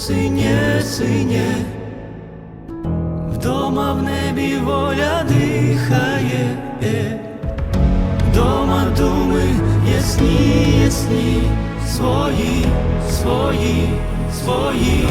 синє, синє, вдома в небі воля дихає, е. вдома думи ясні, ясні, свої, свої, свої.